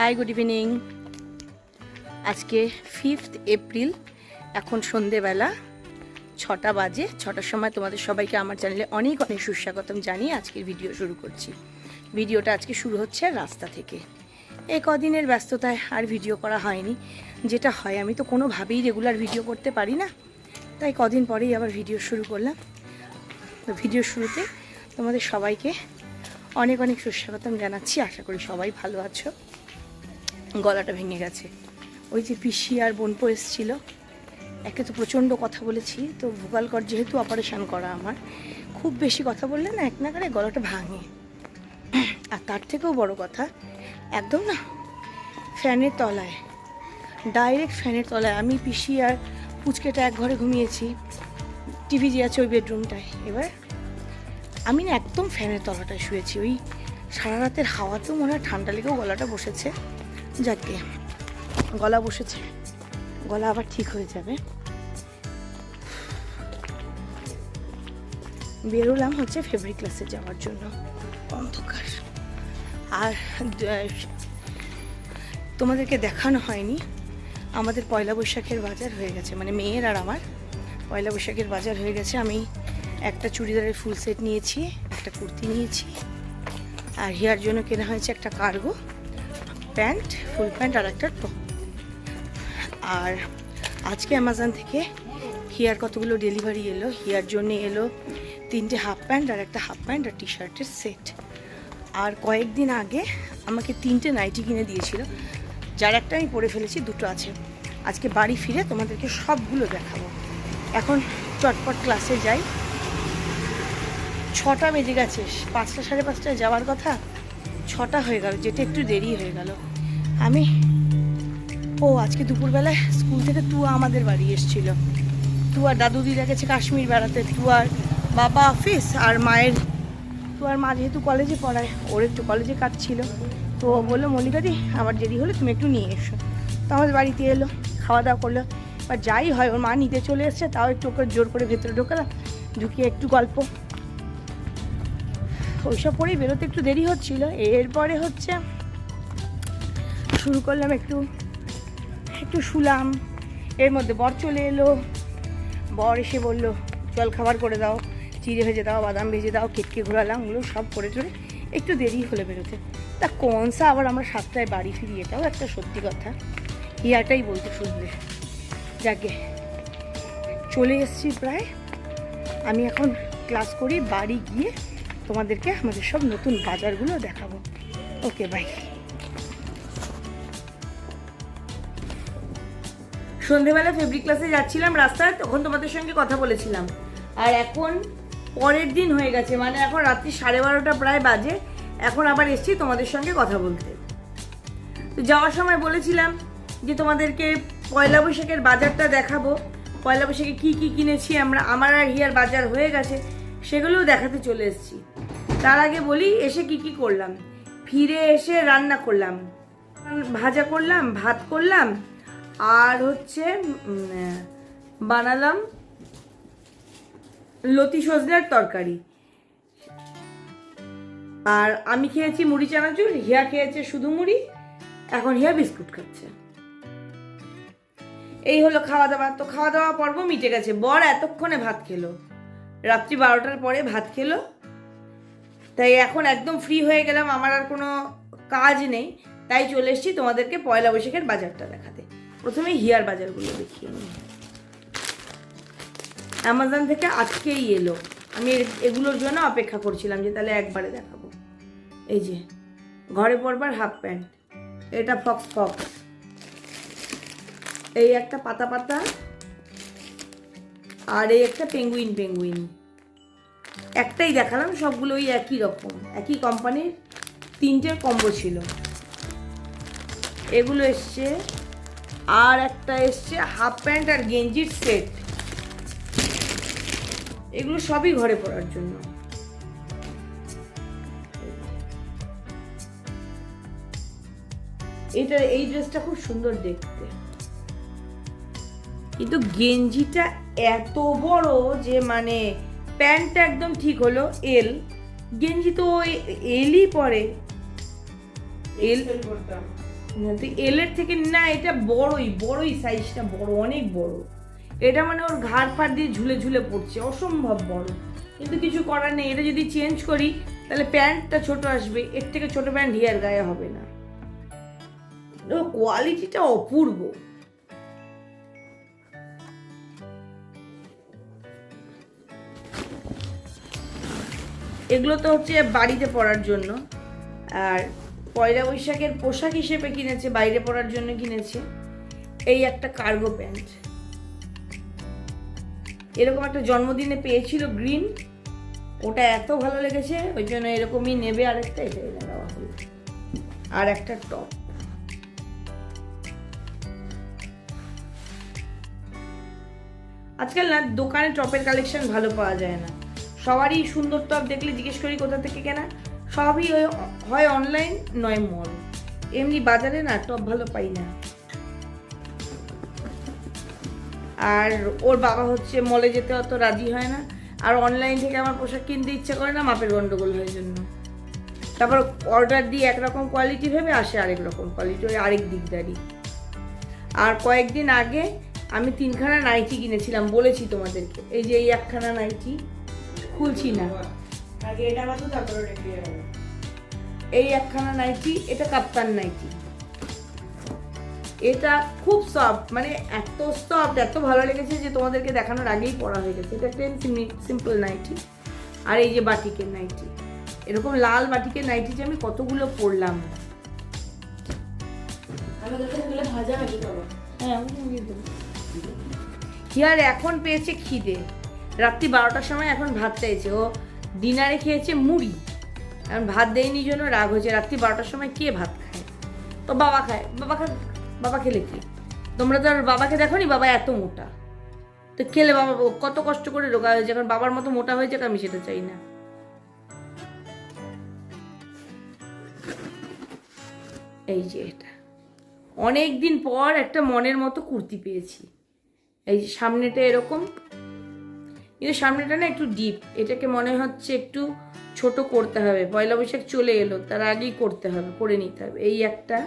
High good evening আজকে fifth April এখন সন্ধেবেলা ছটা বাজে। ছটার সময় তোমাদের সবাইকে আমার চ্যানেলে অনেক অনেক সুস্বাগতম জানিয়ে আজকের ভিডিও শুরু করছি। ভিডিওটা আজকে শুরু হচ্ছে রাস্তা থেকে। এই কদিনের ব্যস্ততায় আর ভিডিও করা হয়নি। যেটা হয়, আমি তো কোনোভাবেই রেগুলার ভিডিও করতে পারি না। তাই কদিন পরেই আবার ভিডিও শুরু করলাম। তো ভিডিও শুরুতে তোমাদের সবাইকে অনেক অনেক সুস্বাগতম জানাচ্ছি। আশা করি সবাই ভালো আছো। গলাটা ভেঙে গেছে। ওই যে পিসি আর বোনপো এসেছিল। একে তো প্রচণ্ড কথা বলেছি, তো ভোকাল কর যেহেতু অপারেশান করা আমার, খুব বেশি কথা বললে না এক নাগারে গলাটা ভাঙে। আর তার থেকেও বড় কথা, একদম না, ফ্যানের তলায়, ডাইরেক্ট ফ্যানের তলায়। আমি, পিসি আর পুচকেটা এক ঘরে ঘুমিয়েছি, টিভি যে আছে ওই বেডরুমটায়। এবার আমি না একদম ফ্যানের তলাটায় শুয়েছি। ওই সারা রাতের হাওয়াতেও মনে হয় ঠান্ডা লেগেও গলাটা বসেছে। যাকে। গলা বসেছে। গলা আবার ঠিক হয়ে যাবে। বেরোলাম হচ্ছে ফেব্রিক ক্লাসে যাওয়ার জন্য। অন্ধকার। আর তোমাদেরকে দেখানো হয়নি। আমাদের পয়লা বৈশাখের বাজার হয়ে গেছে। মানে মেয়ের আর আমার পয়লা বৈশাখের বাজার হয়ে গেছে। আমি একটা চুড়িদারের ফুল সেট নিয়েছি, একটা কুর্তি নিয়েছি। আর হিয়ার জন্য কেনা হয়েছে একটা কার্গো প্যান্ট, ফুল প্যান্ট আর একটা টপ। আর আজকে অ্যামাজন থেকে হিয়ার কতগুলো ডেলিভারি এলো, হিয়ার জন্য এলো তিনটে হাফ প্যান্ট আর একটা হাফ প্যান্ট আর টি শার্টের সেট। আর কয়েকদিন আগে আমাকে তিনটে নাইটি কিনে দিয়েছিল, যার একটা আমি পরে ফেলেছি, দুটো আছে। আজকে বাড়ি ফিরে তোমাদেরকে সবগুলো দেখাবো। এখন চটপট ক্লাসে যাই। ছটা বেজে গেছে, পাঁচটা সাড়ে পাঁচটায় যাওয়ার কথা? ছটা হয়ে গেল যেতে একটু দেরি হয়ে গেল। আমি, ও, আজকে দুপুরবেলায় স্কুল থেকে তুয়া আমাদের বাড়ি এসেছিল। তুয়ার দাদু দিদা গেছে কাশ্মীর বেড়াতে। তুয়ার বাবা অফিস আর মায়ের, তুয়ার মা যেহেতু কলেজে পড়ায়, ওর একটু কলেজে কাজ ছিল। তো বলল মল্লিকাদি আমার দেরি হলে তুমি একটু নিয়ে এসো। তো আমাদের বাড়িতে এলো, খাওয়া দাওয়া করল। বা যাই হয়, ওর মা নিতে চলে এসছে, তাও একটু ওকে জোর করে ভেতরে ঢোকালাম, ঢুকিয়ে একটু গল্প ওইসব পরেই বেরোতে একটু দেরি হচ্ছিল। এরপরে হচ্ছে শুরু করলাম একটু একটু শুলাম। এর মধ্যে বর চলে এলো। বর এসে বলল, জল খাবার করে দাও চিড়ে ভেজে দাও, বাদাম ভেজে দাও কেটকে ঘোরালাম, ওগুলো সব করে টরে একটু দেরি হলে বেরোতে। তা কনসা আবার আমরা সাতটায় বাড়ি ফিরি, এটাও একটা সত্যি কথা। ইয়াটাই বলতে শুনলে। যাকে, চলে এসেছি প্রায়। আমি এখন ক্লাস করি বাড়ি গিয়ে তোমাদেরকে আমাদের সব নতুন বাজারগুলো দেখাবো। ওকে বাই সন্ধেবেলা ফেব্রিক ক্লাসে যাচ্ছিলাম রাস্তায়, তখন তোমাদের সঙ্গে কথা বলেছিলাম। আর এখন পরের দিন হয়ে গেছে মানে এখন রাত্রি সাড়ে বারোটা প্রায় বাজে, এখন আবার এসছি তোমাদের সঙ্গে কথা বলতে। তো যাওয়ার সময় বলেছিলাম যে তোমাদেরকে পয়লা বৈশাখের বাজারটা দেখাবো। পয়লা বৈশাখে কী কী কিনেছি আমরা, আমার আর হিয়ার বাজার হয়ে গেছে। সেগুলোও দেখাতে চলে এসেছি। তার আগে বলি, এসে কি কি করলাম? ফিরে এসে রান্না করলাম। ভাজা করলাম, ভাত করলাম, আর হচ্ছে বানালাম লতি সজনের তরকারি। আর আমি খেয়েছি মুড়ি চানাচুর, হিয়া খেয়েছে শুধু মুড়ি, এখন হিয়া বিস্কুট খাচ্ছে। এই হলো খাওয়া দাওয়া। তো খাওয়া দাওয়া পর্ব মিটে গেছে। বর এতক্ষণে ভাত খেলো। রাত্রি বারোটার পরে ভাত খেলো। তাই এখন একদম ফ্রি হয়ে গেলাম, আমার আর কোনো কাজ নেই। তাই চলে এসেছি তোমাদেরকে পয়লা বৈশাখের বাজারটা দেখাতে। প্রথমে হিয়ার বাজারগুলো দেখিয়ে নিই। অ্যামাজন থেকে আজকেই এলো। আমি এগুলোর জন্য অপেক্ষা করছিলাম যে তাহলে একবারে দেখাবো। এই যে, ঘরে পরবার হাফ প্যান্ট, এটা ফক্স ফক্স। এই একটা পাতা পাতা। আর এই একটা পেঙ্গুইন পেঙ্গুইন একটাই দেখালাম সবগুলো ওই একই রকম। একই কোম্পানির তিনটে কম্বো ছিল। এগুলো এসছে। আর একটা এসছে হাফ প্যান্ট আর গেঞ্জির সেট এগুলো সবই ঘরে পড়ার জন্য। এটা, এই ড্রেসটা খুব সুন্দর দেখতে। কিন্তু গেঞ্জিটা এত বড় যে মানে প্যান্টটা একদম ঠিক হলো এল গেঞ্জি তো ওই এলই পরে। এল এলের থেকে না এটা বড়ই বড়ই সাইজটা বড় অনেক বড়। এটা মানে ওর ঘাড় ফাড় দিয়ে ঝুলে ঝুলে পড়ছে অসম্ভব বড়। কিন্তু কিছু করার নেই এটা যদি চেঞ্জ করি তাহলে প্যান্টটা ছোট আসবে এর থেকে ছোট প্যান্ট হিয়ার গায়ে হবে না। কোয়ালিটিটা অপূর্ব। এগুলো তো হচ্ছে বাড়িতে পরার জন্য। আর পয়লা বৈশাখের পোশাক হিসেবে কিনেছে, বাইরে পরার জন্য কিনেছে। এই একটা কার্গো প্যান্ট এরকম একটা জন্মদিনে পেয়েছিল গ্রিন ওটা এত ভালো লেগেছে, ওই জন্য এরকমই নেবে আরেকটা, এটাই দেওয়া হলো আর একটা টপ আজকাল না, দোকানে টপের কালেকশন ভালো পাওয়া যায় না। সবারই সুন্দর টপ দেখলে জিজ্ঞেস করি কোথা থেকে কেনা? সবই হয় অনলাইন নয় মল এমনি বাজারে না, টপ ভালো পাই না। আর ওর বাবা হচ্ছে মলে যেতে অত রাজি হয় না। আর অনলাইন থেকে আমার পোশাক কিনতে ইচ্ছে করে না, মাপের গন্ডগোল হয়ে জন্য। তারপর অর্ডার দিয়ে একরকম কোয়ালিটি ভেবে আসে আরেক রকম কোয়ালিটি ওই আরেক দিকদারি। আর কয়েকদিন আগে আমি তিনখানা নাইটি কিনেছিলাম, বলেছি তোমাদেরকে। এই যে এই একখানা নাইটি খুলছি না। আগে এটা বাতো তারপরে রেখে যাবে এই একখানা নাইটি এটা কাপ্তান নাইটি। এটা খুব সফট মানে এত সফট এত ভালো লেগেছে যে তোমাদেরকে দেখানোর আগেই পড়া হয়ে গেছে। এটা একটা সিম্পল নাইটি। আর এই যে বাটিকের নাইটি। এরকম লাল বাটিকের নাইটি যে আমি কতগুলো পরলাম। খাব হ্যাঁ। হিয়ার এখন পেয়েছে খিদে। রাত্রি বারোটার সময় এখন ভাত চাইছে। ও ডিনারে খেয়েছে মুড়ি। এখন ভাত দেয়নি জন্য রাগ হয়েছে। রাত্রি বারোটার সময় কে ভাত খায়? তো বাবা খায়। বাবা খা বাবা খেলে কি? তোমরা তো বাবাকে দেখো নি বাবা এত মোটা। তো খেলে বাবা কত কষ্ট করে রোগা হয়েছে। এখন বাবার মতো মোটা হয়েছে আমি সেটা চাই না। এই যে এটা। অনেক দিন পর একটা মনের মতো কুর্তি পেয়েছি। এই সামনেটা এরকম। কিন্তু সামনেটা না একটু ডিপ এটাকে মনে হচ্ছে একটু ছোট করতে হবে। পয়লা বৈশাখ চলে এলো, তার আগেই করতে হবে, করে নিতে হবে। এই একটা,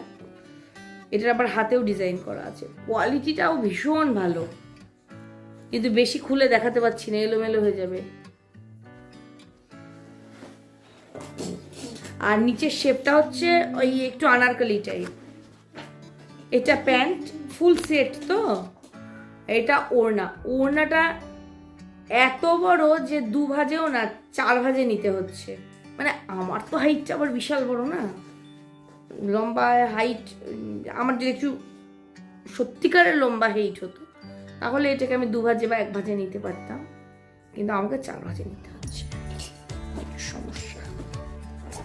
এটার আবার হাতেও ডিজাইন করা আছে। কোয়ালিটিটাও ভীষণ ভালো। কিন্তু বেশি খুলে দেখাতে পাচ্ছি না, এলোমেলো হয়ে যাবে। আর নিচের শেপটা হচ্ছে ওই একটু আনারকলি টাইপ এটা প্যান্ট ফুল সেট তো? এটা ওড়না। ওড়নাটা এত বড় যে দু ভাজেও না, চার ভাজে নিতে হচ্ছে। মানে আমার তো হাইটটা আবার বিশাল বড় না। লম্বা হাইট আমার যদি একটু সত্যিকারের লম্বা হাইট হতো, তাহলে এটাকে আমি দু ভাজে বা এক ভাজে নিতে পারতাম। কিন্তু আমাকে চার ভাজে নিতে হচ্ছে। সমস্যা।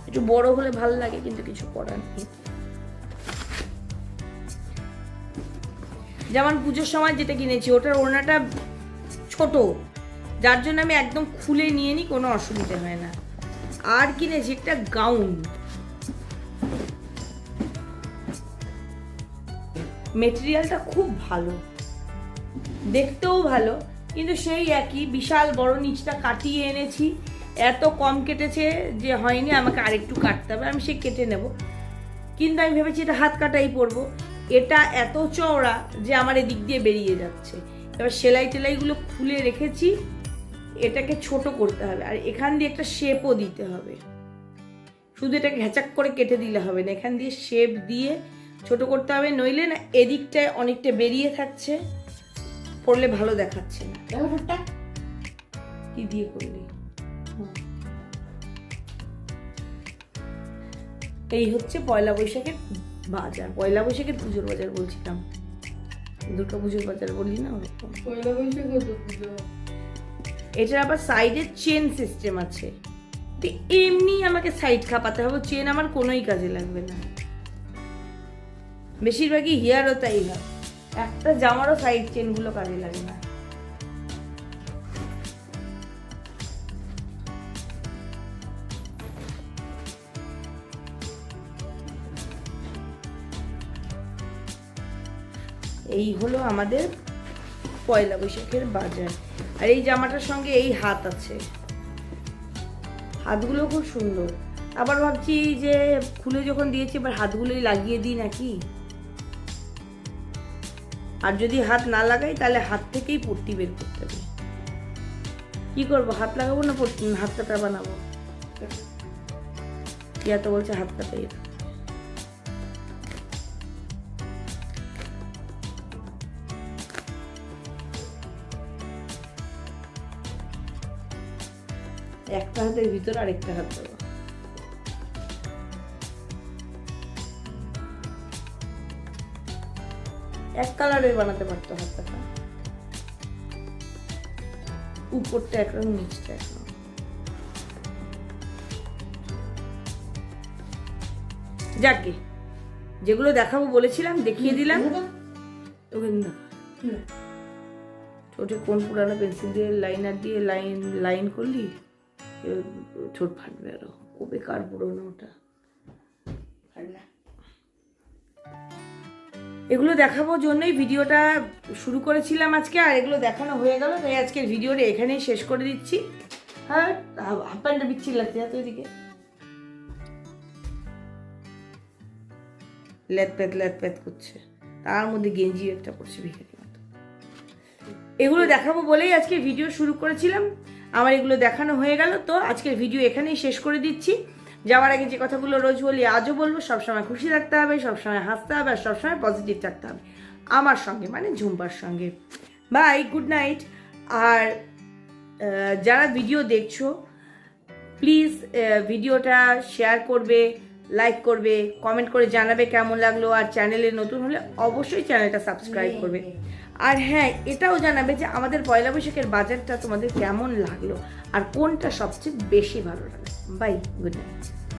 একটু বড় হলে ভালো লাগে, কিন্তু কিছু করার নেই। যেমন পুজোর সময় যেটা কিনেছি, ওটার ওড়নাটা ছোট। যার জন্য আমি একদম খুলে নিয়ে নিই, কোনো অসুবিধা হয় না। আর কিনেছি একটা গাউন। মেটেরিয়ালটা খুব ভালো। দেখতেও ভালো, কিন্তু সেই একই বিশাল বড় নিচটা কাটিয়ে এনেছি। এত কম কেটেছে যে হয়নি, আমাকে আরেকটু কাটতে হবে, আমি সে কেটে নেব। কিন্তু আমি ভেবেছি এটা হাত কাটাই পরবো। এটা এত চওড়া যে আমার এদিক দিয়ে বেরিয়ে যাচ্ছে। এবার সেলাই টেলাইগুলো খুলে রেখেছি। এটাকে ছোট করতে হবে আর এখান দিয়ে একটা শেপও দিতে হবে। শুধু এটাকে ঘ্যাচাক করে কেটে দিলে হবে না এখান দিয়ে শেপ দিয়ে ছোট করতে হবে নইলে না এদিকটায় অনেকটা বেরিয়ে থাকছে পড়লে ভালো দেখাচ্ছে না। কি দিয়ে করলি? এই হচ্ছে পয়লা বৈশাখের বাজার পয়লা বৈশাখের পুজোর বাজার বলছিলাম। দুর্গা পুজোর বাজার বলি না ওরকম? পয়লা বৈশাখ পুজো এটার আবার সাইডে চেন সিস্টেম আছে। এমনি আমাকে সাইড খাপাতে হবে চেন আমার কোনোই কাজে লাগবে না। বেশিরভাগই হেয়ারও তাই হয়। একটা জামারও সাইড চেনগুলো কাজে লাগে না। এই হলো আমাদের পয়লা বৈশাখের বাজার। আর এই জামাটার সঙ্গে এই হাত আছে। হাতগুলো খুব সুন্দর। আবার ভাবছি যে খুলে যখন দিয়েছি, এবার হাতগুলোই লাগিয়ে দিই নাকি? আর যদি হাত না লাগাই, তাহলে হাত থেকেই পট্টি বের করতে হবে। কি করব, হাত লাগাবো না হাত কাটা বানাবো। ইয়া তো বলছে হাত কাটাই একটা হাতের ভিতরে আরেকটা হাত দেবো। এক কালারের বানাতে পারতো হাতটা। উপরটা একরকম নিচটা একরকম। যাকে যেগুলো দেখাবো বলেছিলাম দেখিয়ে দিলাম। ঠোঁটে কোন পুরানো পেন্সিল দিয়ে লাইনার দিয়ে লাইন লাইন করলি? ঠোঁট ফাটবে আরও। ও বেকার পুরোনো ওটা। এগুলো দেখাবো জন্যই ভিডিওটা শুরু করেছিলাম আজকে আর এগুলো দেখানো হয়ে গেল তাই আজকের ভিডিওটা এখানেই শেষ করে দিচ্ছি। হ্যাঁ হাফ প্যান্টটা বিচ্ছির লাগছে এত এদিকে। ল্যাত প্যাত ল্যাত প্যাত করছে। তার মধ্যে গেঞ্জি একটা পড়ছে ভিখারি মতো। এগুলো দেখাবো বলেই আজকে ভিডিও শুরু করেছিলাম। আমার এগুলো দেখানো হয়ে গেল তো আজকের ভিডিও এখানেই শেষ করে দিচ্ছি। যাওয়ার আগে যে কথাগুলো রোজ বলি আজও বলব সবসময় খুশি থাকতে হবে সবসময় হাসতে হবে আর সবসময় পজিটিভ থাকতে হবে। আমার সঙ্গে মানে ঝুম্পার সঙ্গে। বাই গুড নাইট আর যারা ভিডিও দেখছ প্লিজ ভিডিওটা শেয়ার করবে লাইক করবে কমেন্ট করে জানাবে কেমন লাগল। আর চ্যানেলে নতুন হলে অবশ্যই চ্যানেলটা সাবস্ক্রাইব করবে। আর হ্যাঁ এটাও জানাবে যে আমাদের পয়লা বৈশাখের বাজারটা তোমাদের কেমন লাগল আর কোনটা সবচেয়ে বেশি ভালো লাগে বাই গুড নাইট